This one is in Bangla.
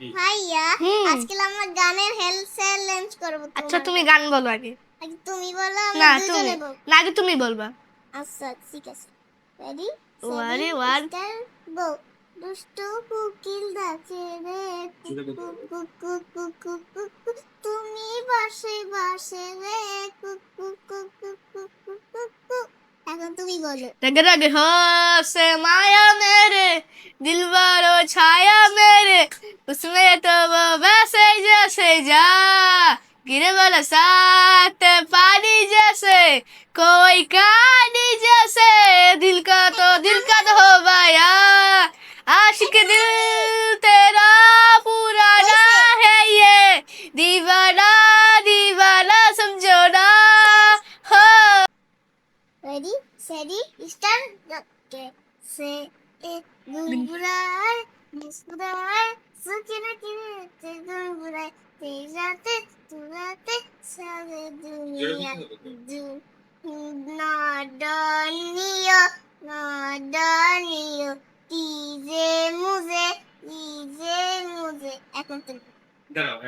ভাইয়া আজকে আমরা গানের হেলথ চ্যালেঞ্জ করব আচ্ছা তুমি গান বলো আগে আগে তুমি বলো না তুমি না আগে তুমি বলবা আচ্ছা ঠিক আছে রেডি ওয়ারে ওয়ার বো দুষ্টু কুকিল ডাকে রে তুমি বাসে বাসে রে এখন তুমি বলো রাগে রাগে হসে মায়া মে उसमें तो वो वैसे जैसे जा गिर वाला साथ पानी जैसे कोई कहानी जैसे दिल का तो दिल का तो हो गया। आशिक दिल तेरा पुराना है ये दीवाना दीवाना समझो ना। हो। रेडी स्टडी स्टैंड से ए गुनगुनाए मुस्कुराए। তুরাতে সারে দুনিয়া নাডানিয়া নাডানিয়া তিজে মুজে তিজে মুজে এখন তুমি দাঁড়াও